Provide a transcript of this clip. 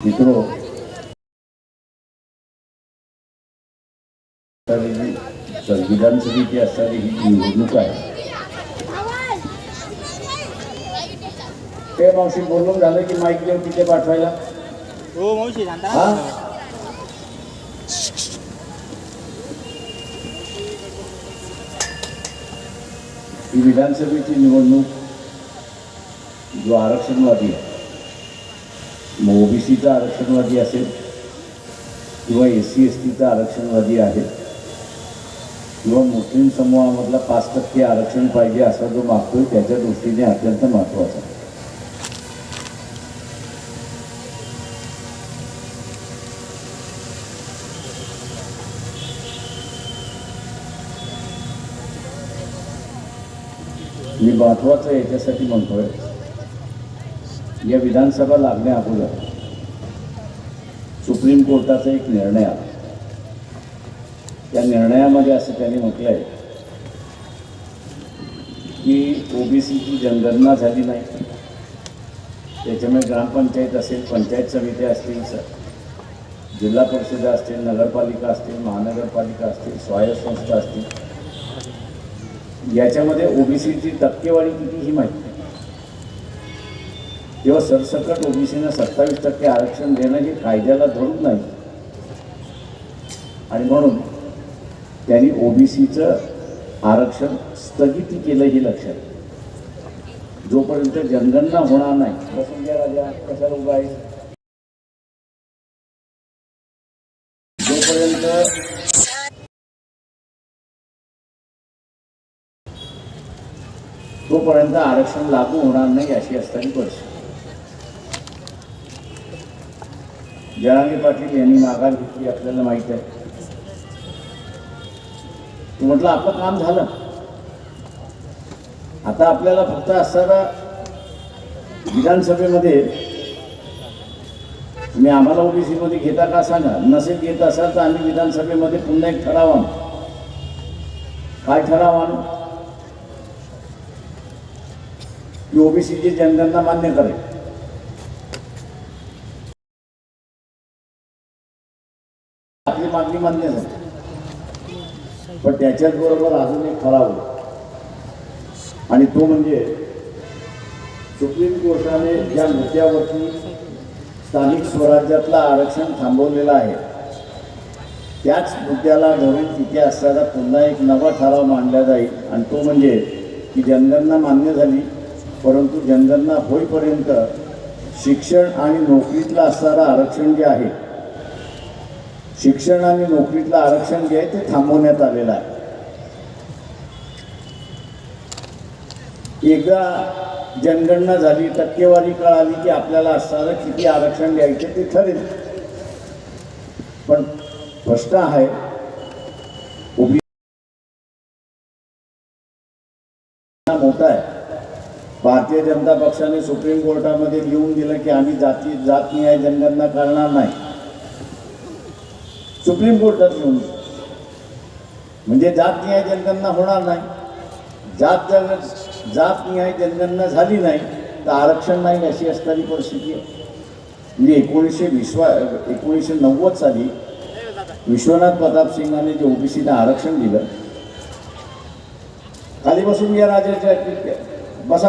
असणारी जी संविधानसभेची असणारी ही निवडणूक आहे. ते मावशी बोलून झालं की माईक देऊन तिथे पाठवायला. हो मावशी ही विधानसभेची निवडणूक जो आरक्षणवादी आहे. मग ओबीसीचा आरक्षणवादी असेल किंवा एस सी एस टीचा आरक्षणवादी आहे किंवा मुस्लिम समूहामधला पाच टक्के आरक्षण पाहिजे असा जो मागतोय त्याच्या दृष्टीने अत्यंत महत्त्वाचा आहे. मी महत्वाचं याच्यासाठी म्हणतोय. या विधानसभा लागण्या अगोदर सुप्रीम कोर्टाचा एक निर्णय आला. त्या निर्णयामध्ये असं त्यांनी म्हटलंय की ओबीसीची जनगणना झाली नाही. त्याच्यामुळे ग्रामपंचायत असेल पंचायत समिती असतील जिल्हा परिषद असतील नगरपालिका असतील महानगरपालिका असतील स्वायत्त संस्था असतील. याच्यामध्ये ओबीसीची टक्केवारी किती ही माहिती किंवा सरसकट ओबीसीनं सत्तावीस टक्के आरक्षण देणं हे कायद्याला धरून नाही. आणि म्हणून त्यांनी ओबीसीचं आरक्षण स्थगिती केलं हे लक्षात जोपर्यंत जनगणना होणार नाही बसून राजा कशाला उभा आहे. जोपर्यंत तोपर्यंत आरक्षण लागू होणार नाही अशी असताना परिस्थिती. जरांगे पाटील यांनी माघार घेतली आपल्याला माहीत आहे. मी म्हटलं आपलं काम झालं. आता आपल्याला फक्त असताना विधानसभेमध्ये तुम्ही आम्हाला ओबीसी मध्ये घेता का सांगा? नसेल घेत असाल तर आम्ही विधानसभेमध्ये पुन्हा एक ठराव आणू. काय ठराव आणू? की ओबीसीची जनगणना मान्य करेल. आपली मागणी मान्य झाली पण त्याच्याच बरोबर अजून एक ठराव आणि तो म्हणजे सुप्रीम कोर्टाने ज्या मुद्द्यावरती स्थानिक स्वराज्यातलं आरक्षण थांबवलेलं आहे त्याच मुद्द्याला धरून तिथे असताना पुन्हा एक नवा ठराव मांडला जाईल. आणि तो म्हणजे की जनगणना मान्य झाली परंतु जनगणना होईपर्यंत शिक्षण आणि नोकरीतलं असणारं आरक्षण जे आहे शिक्षण आणि नोकरीतलं आरक्षण जे आहे ते थांबवण्यात आलेलं आहे. एकदा जनगणना झाली टक्केवारी कळाली की आपल्याला असणारं किती आरक्षण द्यायचे ते ठरेल. पण प्रश्न आहे उभी मोठा आहे. भारतीय जनता पक्षाने सुप्रीम कोर्टामध्ये लिहून दिलं की आम्ही जाती जात नाही जनगणना करणार नाही. सुप्रीम कोर्टात लिहून म्हणजे जात न्याय जनगणना होणार नाही. जात जन जात न्याय जनगणना झाली नाही तर आरक्षण नाही अशी असणारी परिस्थिती आहे. म्हणजे एकोणीसशे विश्वा एकोणीसशे नव्वद साली विश्वनाथ प्रताप सिंगाने जे ओबीसीला आरक्षण दिलं खाली बसून या राजाच्या बसा